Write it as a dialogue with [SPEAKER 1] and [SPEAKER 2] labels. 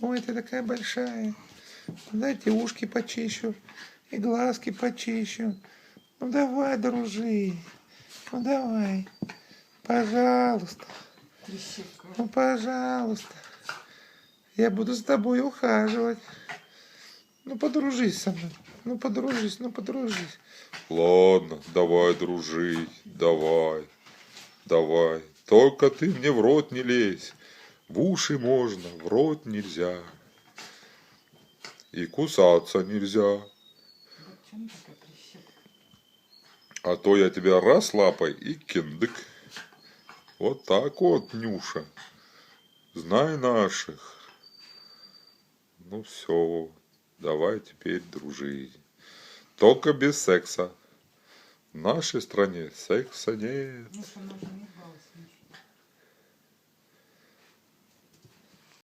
[SPEAKER 1] Ой, ты такая большая. Дайте ушки почищу и глазки почищу. Ну давай, дружи. Ну давай. Пожалуйста. Ну пожалуйста. Я буду с тобой ухаживать. Ну подружись со мной. Ну подружись, ну подружись.
[SPEAKER 2] Ладно, давай дружить, давай, давай. Только ты мне в рот не лезь. В уши можно, в рот нельзя. И кусаться нельзя. А то я тебя раз лапой и кендык. Вот так вот, Нюша. Знай наших. Ну все, давай теперь дружить. Только без секса. В нашей стране секса нет.